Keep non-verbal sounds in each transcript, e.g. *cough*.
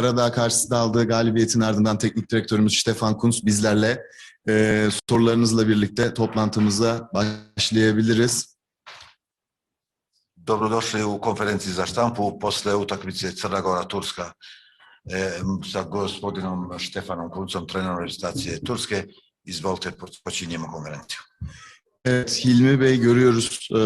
Karadağ karşısında aldığı galibiyetin ardından teknik direktörümüz Stefan Kunz bizlerle e, sorularınızla birlikte toplantımıza başlayabiliriz. Dobrodošli u konferenciji za štampu posle utakmice Crna Gora-Turska e, sa gospodinom Štefanom Kuncom, trenerom reprezentacije Turske. Izvolite, počinjemo konferenciju. Evet, Hilmi Bey görüyoruz. Ee,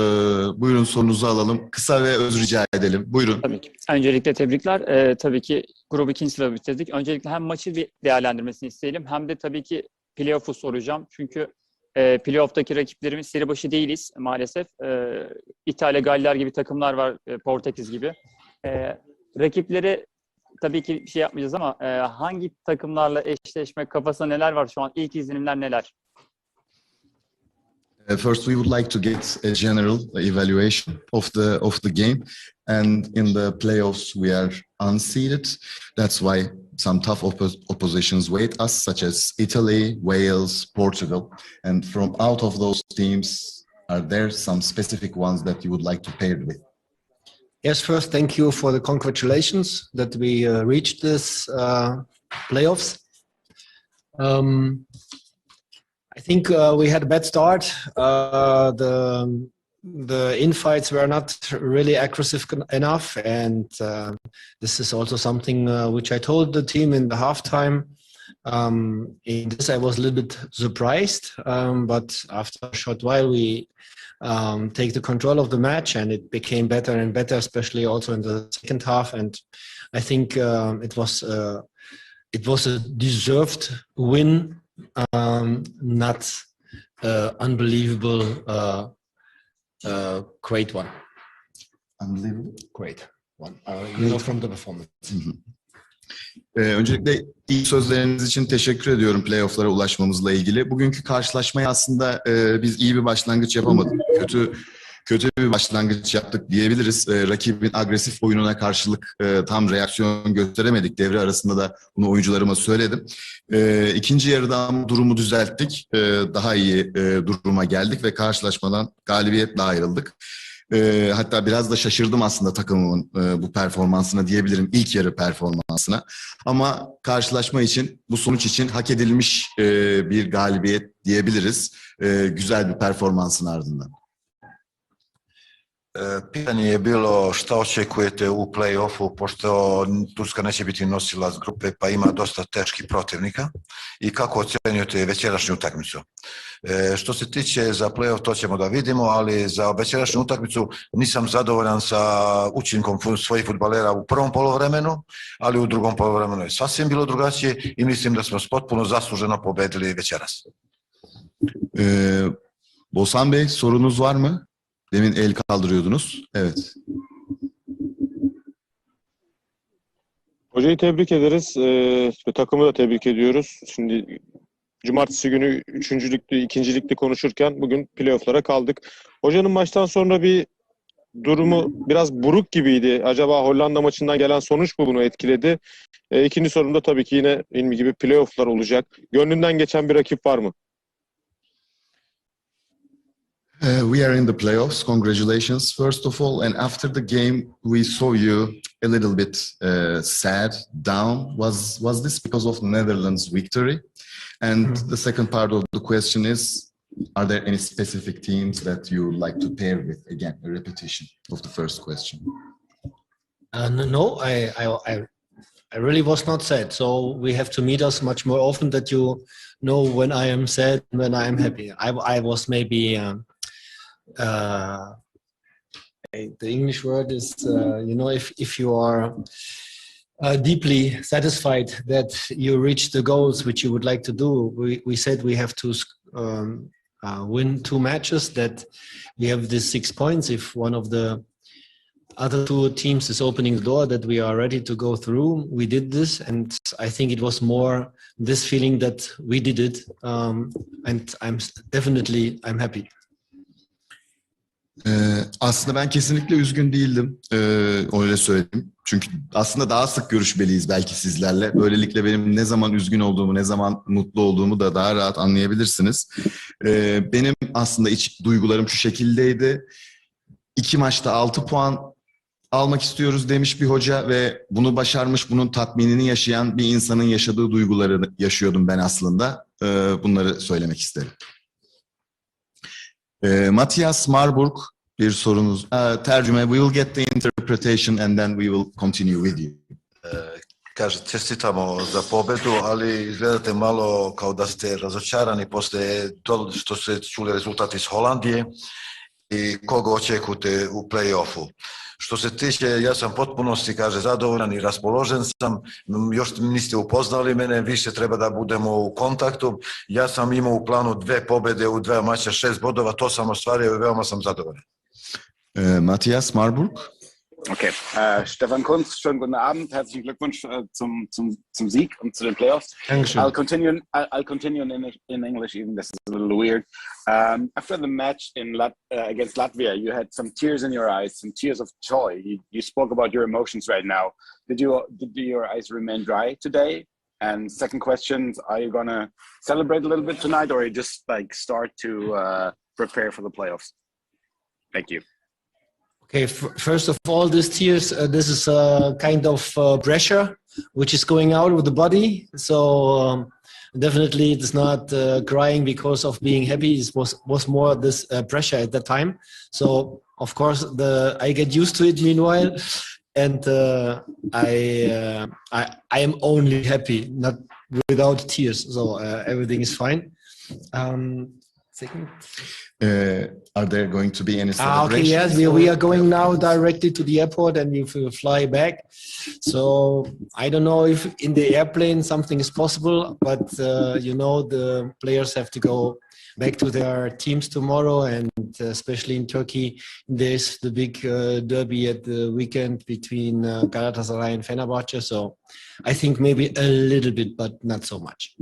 buyurun sorunuzu alalım. Kısa ve öz rica edelim. Buyurun. Tabii ki. Öncelikle tebrikler. Ee, tabii ki grubu ikinci sırada bitirdik. Öncelikle hem maçı bir değerlendirmesini isteyelim hem de tabii ki playoff'u soracağım. Çünkü e, playoff'taki rakiplerimiz seri başı değiliz maalesef. E, İtalya, Galler gibi takımlar var, e, Portekiz gibi. E, rakipleri tabii ki bir şey yapmayacağız ama e, hangi takımlarla eşleşmek kafasında neler var şu an? İlk izlenimler neler? Uh, First, we would like to get a general evaluation of the of the game, and in the playoffs we are unseeded. That's why some tough oppo- oppositions wait us, such as Italy, Wales, Portugal, and from out of those teams, are there some specific ones that you would like to pair with? Yes, first, thank you for the congratulations that we uh, reached this uh, playoffs. Um, think uh, we had a bad start. Uh, the the infights were not really aggressive enough, and uh, this is also something uh, which I told the team in the halftime. Um, in this, I was a little bit surprised, um, but after a short while, we um, take the control of the match, and it became better and better, especially also in the second half. And I think um, it was uh, it was a deserved win, um, not uh, unbelievable, uh, uh, great one, Unbelievable. great one. Uh, you know from the performance. Ee, öncelikle ilk sözleriniz için teşekkür ediyorum playofflara ulaşmamızla ilgili. Bugünkü karşılaşmayı aslında e, biz iyi bir başlangıç yapamadık. Kötü kötü bir başlangıç yaptık diyebiliriz. E, rakibin agresif oyununa karşılık e, tam reaksiyon gösteremedik. Devre arasında da bunu oyuncularıma söyledim. E, ikinci yarıda durumu düzelttik. E, daha iyi e, duruma geldik ve karşılaşmadan galibiyetle ayrıldık. E, hatta biraz da şaşırdım aslında takımımın e, bu performansına diyebilirim. ilk yarı performansına. Ama karşılaşma için, bu sonuç için hak edilmiş e, bir galibiyet diyebiliriz. E, güzel bir performansın ardından. Pitanje je bilo šta očekujete u play-offu, pošto Turska neće biti nosilac grupe pa ima dosta teških protivnika i kako ocenjujete večerašnju utakmicu? E, što se tiče za play-off, to ćemo da vidimo, ali za večerašnju utakmicu nisam zadovoljan sa učinkom svojih futbalera u prvom polovremenu, ali u drugom polovremenu je sasvim bilo drugačije i mislim da smo potpuno zasluženo pobedili večeras. E, Bosan Bey sorunuz var mı? Demin el kaldırıyordunuz. Evet. Hocayı tebrik ederiz ve takımı da tebrik ediyoruz. Şimdi cumartesi günü üçüncülüklü, ikincilikli konuşurken bugün playofflara kaldık. Hocanın maçtan sonra bir durumu biraz buruk gibiydi. Acaba Hollanda maçından gelen sonuç mu bunu etkiledi? E, ikinci sorumda tabii ki yine ilmi gibi playofflar olacak. Gönlünden geçen bir rakip var mı? Uh, we are in the playoffs. Congratulations, first of all. And after the game, we saw you a little bit uh, sad, down. Was was this because of Netherlands' victory? And the second part of the question is: Are there any specific teams that you like to pair with? Again, a repetition of the first question. Uh, no, I, I, I, I really was not sad. So we have to meet us much more often that you know when I am sad, and when I am happy. I, I was maybe, um, uh, the English word is, uh, you know, if, if you are uh, deeply satisfied that you reach the goals which you would like to do, we, we said we have to um, uh, win two matches, that we have these six points. If one of the other two teams is opening the door that we are ready to go through. We did this, and I think it was more this feeling that we did it, um, and I'm definitely I'm happy. Aslında ben kesinlikle üzgün değildim. Ee, öyle söyleyeyim. Çünkü aslında daha sık görüşmeliyiz belki sizlerle. Böylelikle benim ne zaman üzgün olduğumu, ne zaman mutlu olduğumu da daha rahat anlayabilirsiniz. Ee, benim aslında iç duygularım şu şekildeydi. İki maçta altı puan almak istiyoruz demiş bir hoca ve bunu başarmış, bunun tatminini yaşayan bir insanın yaşadığı duyguları yaşıyordum ben aslında. Ee, bunları söylemek isterim. Matthias Marburg bir sorunuz. Ee, tercüme, we will get the interpretation and then we will continue with you. Kaže, čestitamo za pobedu, ali izgledate malo kao da ste razočarani posle to što ste čuli rezultat iz Holandije i koga očekujete u play-offu. Što se tiče, ja sam potpunosti, kaže, zadovoljan i raspoložen sam, još niste upoznali mene, više treba da budemo u kontaktu. Ja sam imao u planu dve pobede u dva mača, šest bodova, to sam ostvario i veoma sam zadovoljan. Ee, Matthias Marburg. Okay, äh, Stefan Kunz, schönen guten Abend, herzlichen Glückwunsch äh, zum, zum, zum Sieg und zu den Playoffs. Dankeschön. I'll continue. I'll, I'll continue in, in English, even this is a little weird. Um, after the match in Lat- uh, against Latvia, you had some tears in your eyes, some tears of joy. You, you spoke about your emotions right now. Did you did your eyes remain dry today? And second question: Are you gonna celebrate a little bit tonight, or you just like start to uh, prepare for the playoffs? Thank you. Okay, first of all, this tears, uh, this is a kind of uh, pressure which is going out with the body. So um, definitely, it's not uh, crying because of being happy. It was was more this uh, pressure at that time. So of course, the I get used to it meanwhile, and uh, I uh, I I am only happy, not without tears. So everything is fine. Um, second. Ee, are there going to be any Ah, okay, yes, we, we are going now directly to the airport and we will fly back. So I don't know if in the airplane something is possible, but uh, you know the players have to go back to their teams tomorrow, and uh, especially in Turkey, there's the big uh, derby at the weekend between uh, Galatasaray and Fenerbahce. So I think maybe a little bit, but not so much.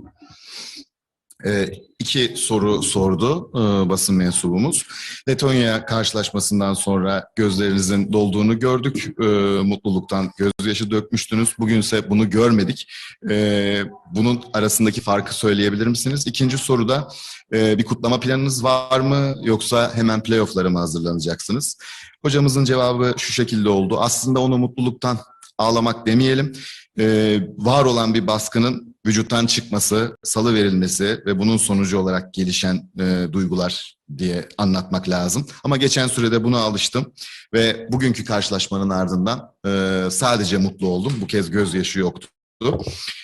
Ee, iki soru sordu e, basın mensubumuz. Letonya karşılaşmasından sonra gözlerinizin dolduğunu gördük. E, mutluluktan gözyaşı dökmüştünüz. Bugünse bunu görmedik. E, bunun arasındaki farkı söyleyebilir misiniz? İkinci soruda e, bir kutlama planınız var mı? Yoksa hemen playoff'lara mı hazırlanacaksınız? Hocamızın cevabı şu şekilde oldu. Aslında onu mutluluktan ağlamak demeyelim. E, var olan bir baskının vücuttan çıkması, salı verilmesi ve bunun sonucu olarak gelişen e, duygular diye anlatmak lazım. Ama geçen sürede buna alıştım ve bugünkü karşılaşmanın ardından e, sadece mutlu oldum. Bu kez gözyaşı yoktu.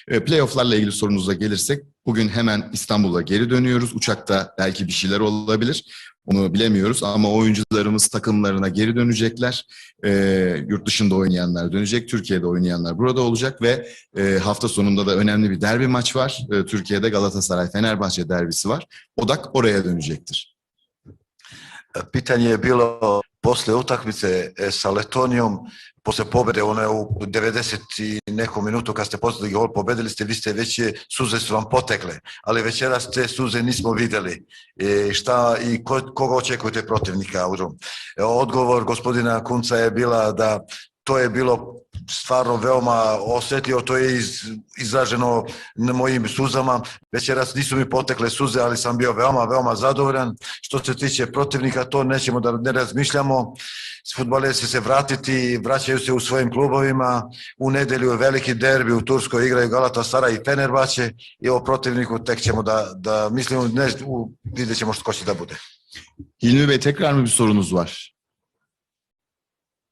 E, playoff'larla ilgili sorunuza gelirsek bugün hemen İstanbul'a geri dönüyoruz. Uçakta belki bir şeyler olabilir. Onu bilemiyoruz ama oyuncularımız takımlarına geri dönecekler. E, yurt dışında oynayanlar dönecek, Türkiye'de oynayanlar burada olacak ve e, hafta sonunda da önemli bir derbi maç var. E, Türkiye'de Galatasaray-Fenerbahçe derbisi var. Odak oraya dönecektir. Pitanje je bilo posle utakmice e, sa Letonijom, posle pobede, ono je u 90 i nekom minutu kad ste postigli gol, pobedili ste, vi ste već suze su vam potekle, ali večeras te suze nismo videli. E, šta i ko, koga očekujete protivnika u drugom? E, odgovor gospodina Kunca je bila da to je bilo stvarno veoma osjetio, to je iz, izraženo na mojim suzama. Večeras nisu mi potekle suze, ali sam bio veoma, veoma zadovoljan. Što se tiče protivnika, to nećemo da ne razmišljamo. Futbaleri će se vratiti, vraćaju se u svojim klubovima. U nedelju je veliki derbi, u Turskoj igraju Galatasaray i Fenerbahce i o protivniku tek ćemo da, da mislimo, ne, u, vidjet ćemo ko će da bude. Hilmi Bey tekrar mı bir sorunuz var?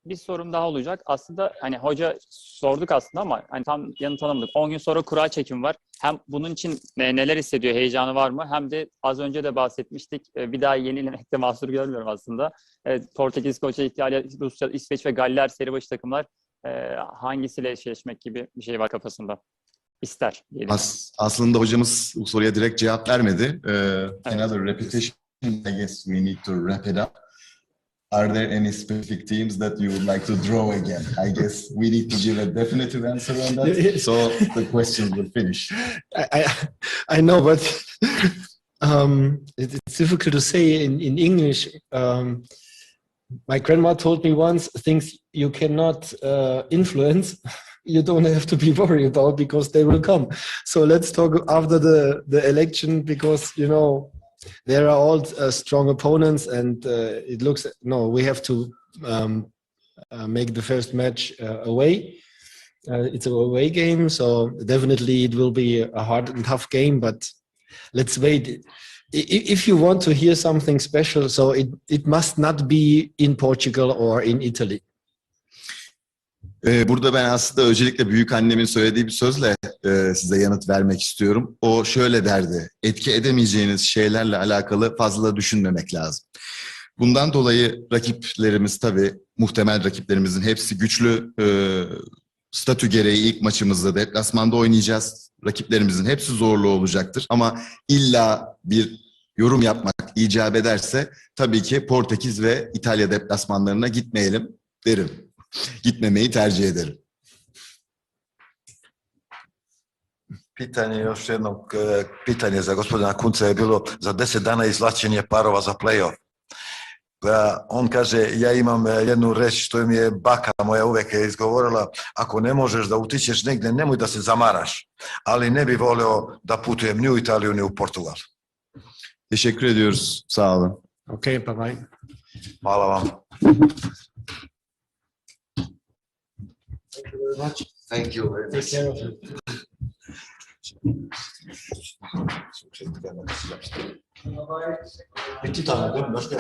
Bir sorum daha olacak. Aslında hani hoca sorduk aslında ama hani tam yanıt alamadık. 10 gün sonra kura çekim var. Hem bunun için ne- neler hissediyor, heyecanı var mı? Hem de az önce de bahsetmiştik. e, Bir daha yenilmekte *laughs* mahsur görmüyorum aslında. Evet, Portekiz, Koça, İtalya, Rusya, İsveç ve Galler seri başı takımlar e, hangisiyle eşleşmek gibi bir şey var kafasında. İster diyelim. As, aslında hocamız bu soruya direkt cevap vermedi. Ee, another repetition. I guess we need to wrap it up. Are there any specific teams that you would like to draw again? I guess we need to give a definitive answer on that. *laughs* So the questions will finish. I, I, I know, but um, it, it's difficult to say in, in English. Um, my grandma told me once things you cannot uh, influence, *laughs* you don't have to be worried about because they will come. So let's talk after the, the election because, you know, there are all uh, strong opponents and uh, it looks, no, we have to um, uh, make the first match uh, away. It's a away game, so definitely it will be a hard and tough game. But let's wait. If you want to hear something special, so it, it must not be in Portugal or in Italy. Burada ben aslında öncelikle büyük annemin söylediği bir sözle e, size yanıt vermek istiyorum. O şöyle derdi, etki edemeyeceğiniz şeylerle alakalı fazla düşünmemek lazım. Bundan dolayı rakiplerimiz tabii muhtemel rakiplerimizin hepsi güçlü. E, statü gereği ilk maçımızda deplasmanda oynayacağız. Rakiplerimizin hepsi zorlu olacaktır. Ama illa bir yorum yapmak icap ederse tabii ki Portekiz ve İtalya deplasmanlarına gitmeyelim derim. Gitmemeyi tercih ederim. Pitanje, još jedno e, pitanje za gospodina Kunca je bilo za 10 dana izvlačenje parova za play-off. Pa on kaže, ja imam e, jednu reč što mi je baka moja uvek je izgovorila, ako ne možeš da utičeš negdje, nemoj da se zamaraš. Ali ne bi voleo da putujem ni u Italiju, ni u Portugal. Teşekkür ediyoruz. Sağ olun. Okay, bye bye. Hvala vam. Thank you very 言ってたね、全部出して。